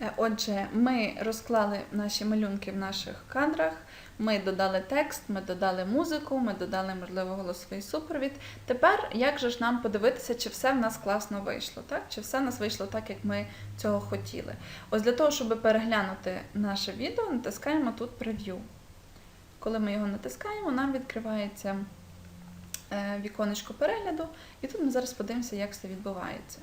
Е, Отже, ми розклали наші малюнки в наших кадрах. Ми додали текст, ми додали музику, ми додали, можливо, голосовий супровід. Тепер як же ж нам подивитися, чи все в нас класно вийшло, так? Чи все в нас вийшло так, як ми цього хотіли? Ось для того, щоб переглянути наше відео, натискаємо тут прев'ю. Коли ми його натискаємо, нам відкривається е, віконечко перегляду, і тут ми зараз подивимося, як все відбувається.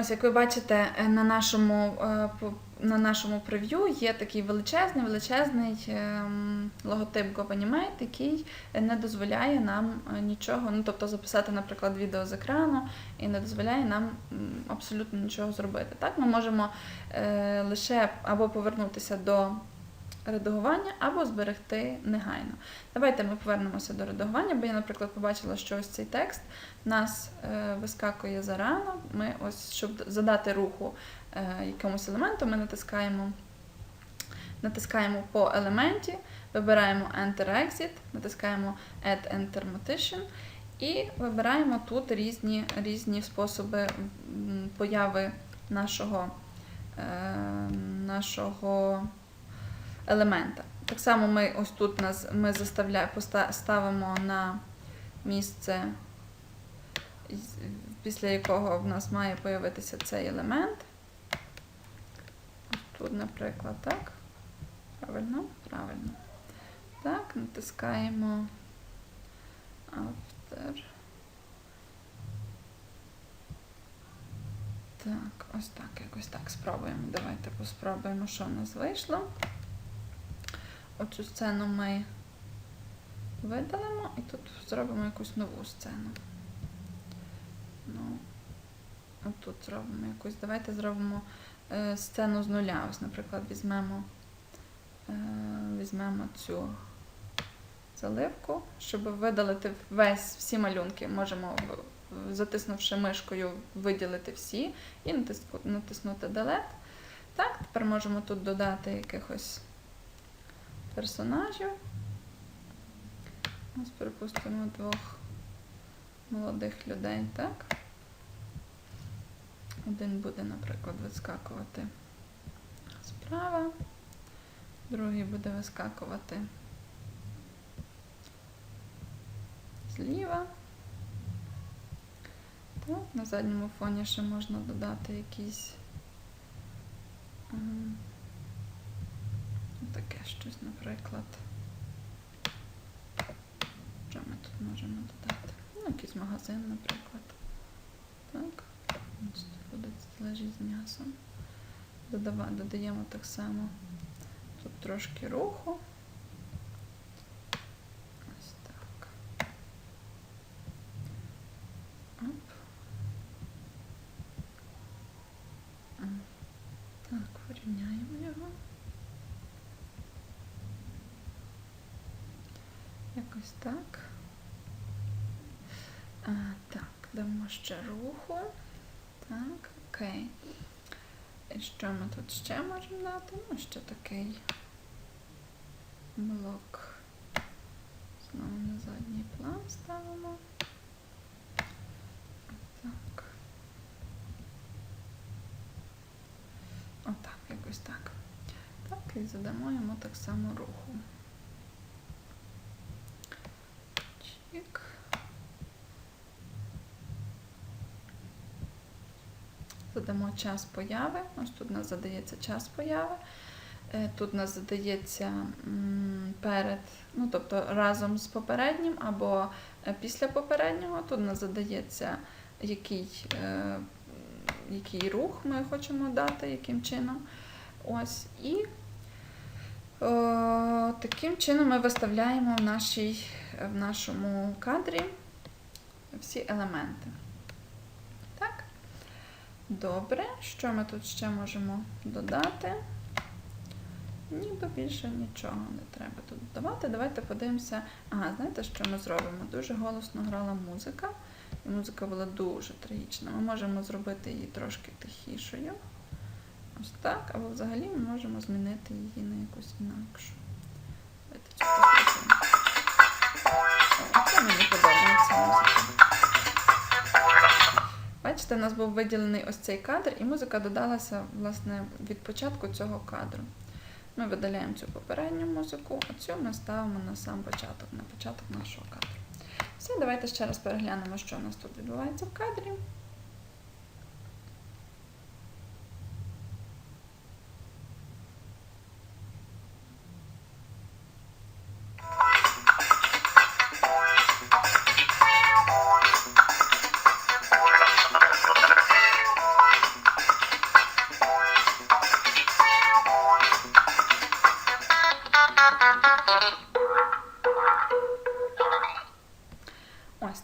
Ось, як ви бачите, е, на нашому, е, на нашому прев'ю є такий величезний, величезний ем, логотип GoAnimate, який не дозволяє нам е, нічого, ну тобто записати, наприклад, відео з екрану і не дозволяє нам абсолютно нічого зробити. Так, ми можемо е, лише або повернутися до редагування, або зберегти негайно. Давайте ми повернемося до редагування, бо я, наприклад, побачила, що ось цей текст нас е, вискакує зарано. Ми ось, щоб задати руху е, якомусь елементу, ми натискаємо, натискаємо по елементі, вибираємо Enter-Exit, натискаємо Add Enter Motion і вибираємо тут різні, різні способи появи нашого, е, нашого елемента. Так само ми ось тут нас, ми ставимо на місце, після якого в нас має появитися цей елемент. Тут, наприклад, так. Правильно? Правильно. Так, натискаємо After. Так, ось так, якось так спробуємо. Давайте поспробуємо, що в нас вийшло. Оцю сцену ми видалимо і тут зробимо якусь нову сцену. Ну, тут зробимо якусь. Давайте зробимо е, сцену з нуля. Ось, наприклад, візьмемо, е, візьмемо цю заливку, щоб видалити весь всі малюнки. Можемо, затиснувши мишкою, виділити всі і натиснути Delete. Так, тепер можемо тут додати якихось персонажів. Ось припустимо двох молодих людей, так? Один буде, наприклад, вискакувати справа, другий буде вискакувати зліва. Так, на задньому фоні ще можна додати якісь. Таке щось, наприклад. Що ми тут можемо додати? Ну, якийсь магазин, наприклад. Так. Ось тут буде стележі з м'ясом. Додаємо так само тут трошки руху. Ось так. Оп. М. Так, порівняємо його. Якось так. А, так, дамо ще руху. Так, окей. І що ми тут ще можемо дати? Ну, ще такий блок. Знову на задній план ставимо. Так. Отак, якось так. Так, і задамо йому так само руху. Задамо час появи. Ось тут у нас задається час появи. Е, Тут у нас задається перед, ну тобто разом з попереднім або е, після попереднього. Тут у нас задається який, е, який рух ми хочемо дати, яким чином. Ось. І о, таким чином ми виставляємо в, нашій, в нашому кадрі всі елементи. Добре. Що ми тут ще можемо додати? Ніби більше нічого не треба тут додавати. Давайте подивимося. Ага, знаєте, що ми зробимо? Дуже голосно грала музика. і музика була дуже трагічна. Ми можемо зробити її трошки тихішою. Ось так, або взагалі ми можемо змінити її на якусь інакшу. Давайте. Це мені подобається музика. Бачите, у нас був виділений ось цей кадр, і музика додалася власне від початку цього кадру. Ми видаляємо цю попередню музику, а цю ми ставимо на сам початок, на початок нашого кадру. Все, давайте ще раз переглянемо, що у нас тут відбувається в кадрі.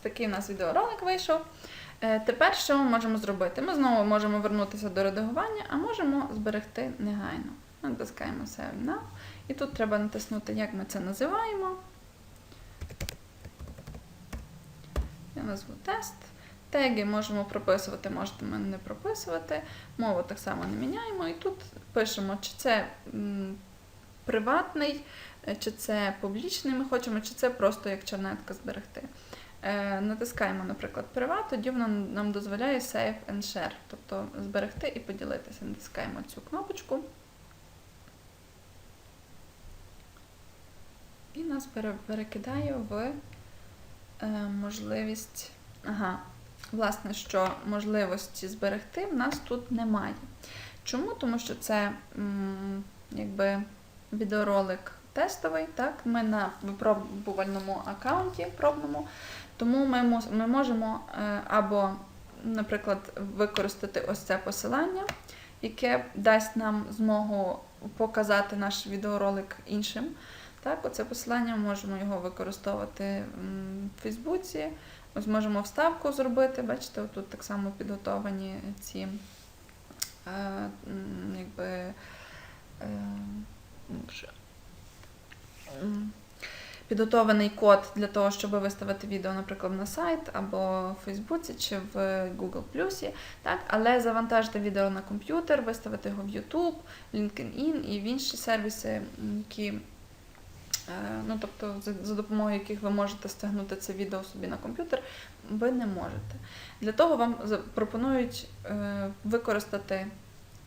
Такий у нас відеоролик вийшов. Е, Тепер що ми можемо зробити? Ми знову можемо вернутися до редагування, а можемо зберегти негайно. Натискаємо Save Now. І тут треба натиснути, як ми це називаємо. Я назву тест. Теги можемо прописувати, можемо не прописувати. Мову так само не міняємо. І тут пишемо, чи це приватний, е, чи це публічний ми хочемо, чи це просто як чернетка зберегти. Е, натискаємо, наприклад, приват, тоді воно нам дозволяє Save and Share, тобто зберегти і поділитися. Натискаємо цю кнопочку. І нас перекидає в е, можливість. Ага, власне, що можливості зберегти в нас тут немає. Чому? Тому що це якби відеоролик тестовий, так? Ми на випробувальному аккаунті пробному, тому ми, ми можемо е, або, наприклад, використати ось це посилання, яке дасть нам змогу показати наш відеоролик іншим. Так, оце посилання ми можемо його використовувати в Фейсбуці. Ось можемо вставку зробити. Бачите, тут так само підготовані ці е, якби. Е, Підготований код для того, щоб виставити відео, наприклад, на сайт або в Фейсбуці чи в Google Плюсі, так? але завантажити відео на комп'ютер, виставити його в YouTube, LinkedIn і в інші сервіси, які Е, Ну, тобто, за, допомогою яких ви можете стягнути це відео собі на комп'ютер, ви не можете. Для того вам пропонують е, використати,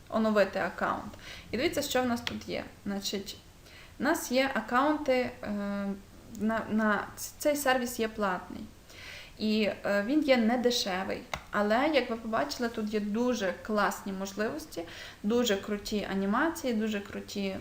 оновити аккаунт. І дивіться, що в нас тут є. Значить, у нас є аккаунти, е, на, на цей сервіс є платний. І е, він є не дешевий. Але, як ви побачили, тут є дуже класні можливості, дуже круті анімації, дуже круті.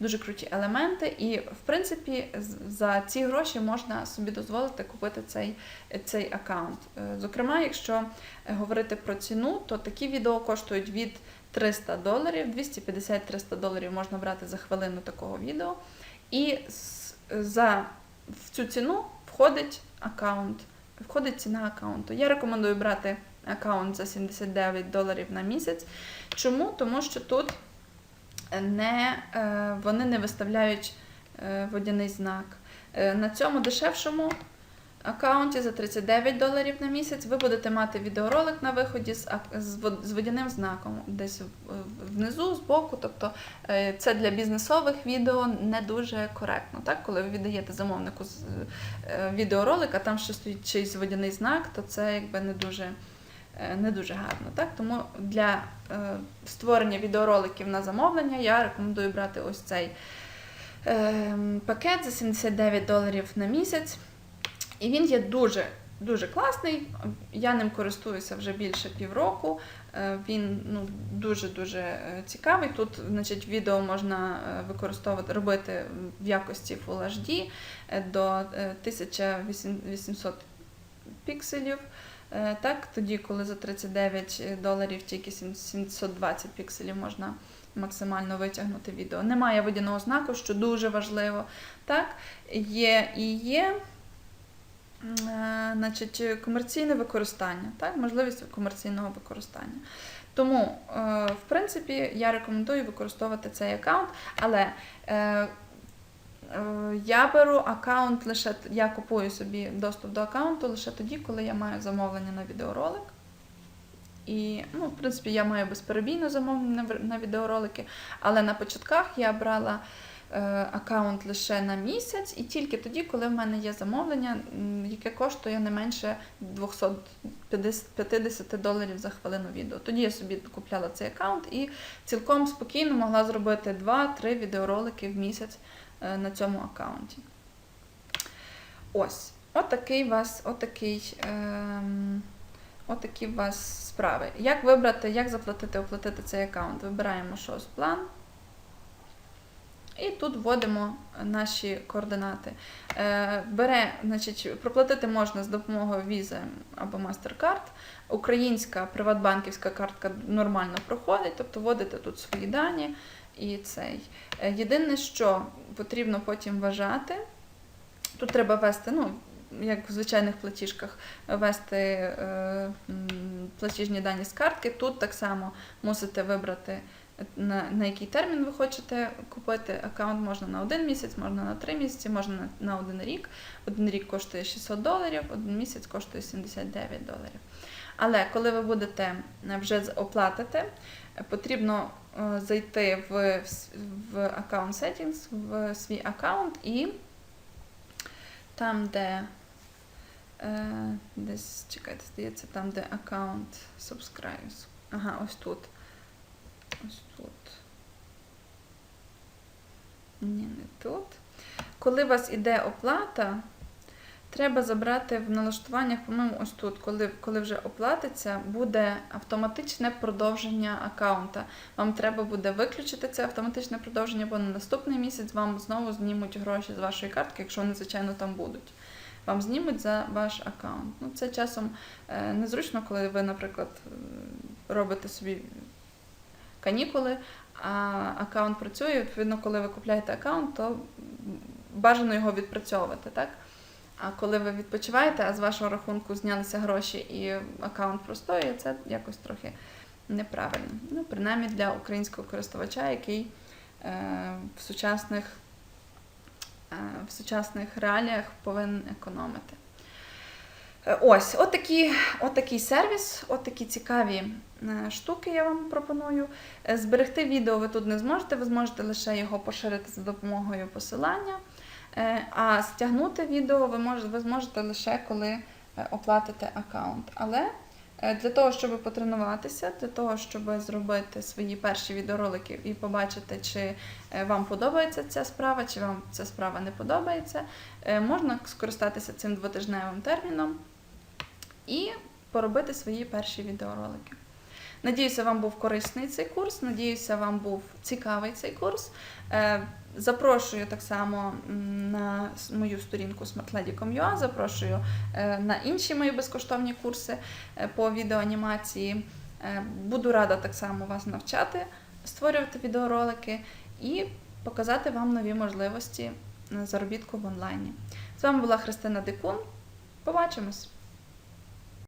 дуже круті елементи, і в принципі за ці гроші можна собі дозволити купити цей, цей аккаунт. Е, Зокрема, якщо е, говорити про ціну, то такі відео коштують від 300 доларів, 250-300 доларів можна брати за хвилину такого відео. І за в цю ціну входить аккаунт, входить ціна аккаунту. Я рекомендую брати аккаунт за 79 доларів на місяць. Чому? Тому що тут не, е, вони не виставляють е, водяний знак. Е, На цьому дешевшому аккаунті за 39 доларів на місяць ви будете мати відеоролик на виході з, з вод- водяним знаком десь внизу, збоку. Тобто е, це для бізнесових відео не дуже коректно. Так? Коли ви віддаєте замовнику е, відеоролик, а там ще стоїть чийсь водяний знак, то це якби не дуже е, не дуже гарно. Так? Тому для е, створення відеороликів на замовлення я рекомендую брати ось цей е, пакет за 79 доларів на місяць. І він є дуже. Дуже класний, я ним користуюся вже більше півроку. Е, Він ну, дуже-дуже е, цікавий. Тут значить, відео можна е, використовувати, робити в якості Full HD до е, 1800 пікселів. Так, тоді, коли за 39 доларів тільки 720 пікселів можна максимально витягнути відео. Немає водяного знаку, що дуже важливо. Так, є і є. Е, Значить, комерційне використання, так, можливість комерційного використання. Тому, е, в принципі, я рекомендую використовувати цей аккаунт, але е, Я беру аккаунт лише я купую собі доступ до аккаунту лише тоді, коли я маю замовлення на відеоролик. І, ну, в принципі, я маю безперебійно замовлення на відеоролики, але на початках я брала аккаунт лише на місяць, і тільки тоді, коли в мене є замовлення, яке коштує не менше 250 доларів за хвилину відео. Тоді я собі купляла цей аккаунт і цілком спокійно могла зробити 2-3 відеоролики в місяць е, на цьому аккаунті. Ось, отакий вас, отакий, ем, отакі у вас справи. Як вибрати, як заплатити, оплатити цей аккаунт? Вибираємо щось план. І тут вводимо наші координати. Е, Бере, значить, проплатити можна з допомогою Visa або MasterCard. Українська приватбанківська картка нормально проходить, тобто вводите тут свої дані і цей. Е, Єдине, що потрібно потім вважати, тут треба ввести, ну, як в звичайних платіжках, ввести е, платіжні дані з картки. Тут так само мусите вибрати, на, на який термін ви хочете купити аккаунт. Можна на один місяць, можна на три місяці, можна на, на один рік. Один рік коштує 600 доларів, один місяць коштує 79 доларів. Але коли ви будете е, вже оплатити, е, потрібно е, зайти в, в Account Settings, в свій аккаунт і там, де е, десь, чекайте, здається, там, де аккаунт Subscribes. Ага, ось тут. Ось тут. Ні, не тут. Коли у вас іде оплата, треба забрати в налаштуваннях, по-моєму, ось тут, коли, коли вже оплатиться, буде автоматичне продовження аккаунта. Вам треба буде виключити це автоматичне продовження, бо на наступний місяць вам знову знімуть гроші з вашої картки, якщо вони, звичайно, там будуть. Вам знімуть за ваш аккаунт. Ну, це часом е, незручно, коли ви, наприклад, робите собі канікули, а аккаунт працює. Відповідно, коли ви купляєте аккаунт, то бажано його відпрацьовувати, так? А коли ви відпочиваєте, а з вашого рахунку знялися гроші і аккаунт простоює, це якось трохи неправильно. Ну, принаймні для українського користувача, який е, в сучасних, е, в сучасних реаліях повинен економити. Е, Ось, отакі, отакий сервіс, отакі цікаві е, штуки я вам пропоную. Е, Зберегти відео ви тут не зможете, ви зможете лише його поширити за допомогою посилання. А стягнути відео ви можете, ви зможете лише коли оплатите аккаунт. Але для того, щоб потренуватися, для того, щоб зробити свої перші відеоролики і побачити, чи вам подобається ця справа, чи вам ця справа не подобається, можна скористатися цим двотижневим терміном і поробити свої перші відеоролики. Надіюся, вам був корисний цей курс. Надіюся, вам був цікавий цей курс. Е, Запрошую так само на мою сторінку smartlady.com.ua, запрошую е, на інші мої безкоштовні курси е, по відеоанімації. Буду рада так само вас навчати, створювати відеоролики і показати вам нові можливості е, заробітку в онлайні. З вами була Христина Дикун. Побачимось!